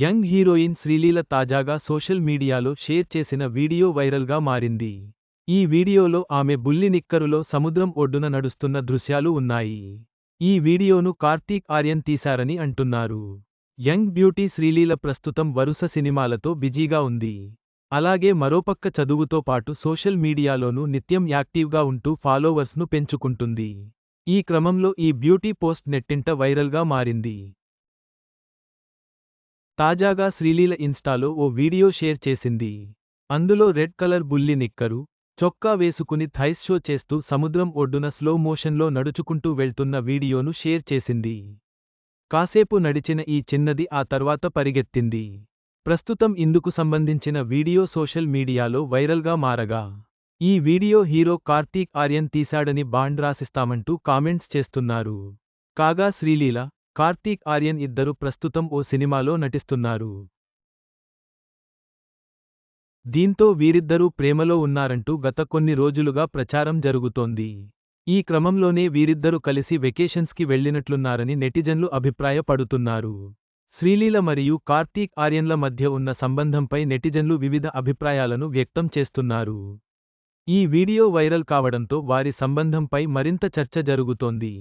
Young heroine Sreeleela తాజాగా social మీడియాలో share చేసిన వీడియో వైరల్గా మారింది. ఈ వీడియోలో ఆమె బుల్లి నిక్కరులో సముద్రం ఒడ్డున నడుస్తున్న దృశ్యాలు ఉన్నాయి. ఈ వీడియోను కార్తీక్ ఆర్యన్ తీశారని అంటున్నారు. యంగ్ బ్యూటీ శ్రీలీల ప్రస్తుతం వరుస సినిమాలతో బిజీగా ఉంది. అలాగే మరోపక్క చదువుతో పాటు సోషల్ మీడియాలోనూ నిత్యం యాక్టివ్గా ఉంటూ ఫాలోవర్స్ను పెంచుకుంటుంది. ఈ క్రమంలో ఈ బ్యూటీ పోస్ట్ నెట్టింట వైరల్గా మారింది. తాజాగా శ్రీలీల ఇన్స్టాలో ఓ వీడియో షేర్ చేసింది. అందులో రెడ్ కలర్ బుల్లి నిక్కరు చొక్కా వేసుకుని థైస్ షో చేస్తూ సముద్రం ఒడ్డున స్లో మోషన్లో నడుచుకుంటూ వెళ్తున్న వీడియోను షేర్ చేసింది. కాసేపు నడిచిన ఈ చిన్నది ఆ తర్వాత పరిగెత్తింది. ప్రస్తుతం ఇందుకు సంబంధించిన వీడియో సోషల్ మీడియాలో వైరల్గా మారగా. ఈ వీడియో హీరో కార్తీక్ ఆర్యన్ తీశాడని బాండ్ రాసిస్తామంటూ కామెంట్స్ చేస్తున్నారు. కాగా శ్రీలీల కార్తీక్ ఆర్యన్ ఇద్దరు ప్రస్తుతం ఓ సినిమాలో నటిస్తున్నారు. దీంతో వీరిద్దరూ ప్రేమలో ఉన్నారంటూ గత కొన్ని రోజులుగా ప్రచారం జరుగుతోంది. ఈ క్రమంలోనే వీరిద్దరూ కలిసి వెకేషన్స్కి వెళ్ళినట్లున్నారని నెటిజన్లు అభిప్రాయపడుతున్నారు. శ్రీలీల మరియు కార్తీక్ ఆర్యన్ల మధ్య ఉన్న సంబంధంపై నెటిజన్లు వివిధ అభిప్రాయాలను వ్యక్తం చేస్తున్నారు. ఈ వీడియో వైరల్ కావడంతో వారి సంబంధంపై మరింత చర్చ జరుగుతోంది.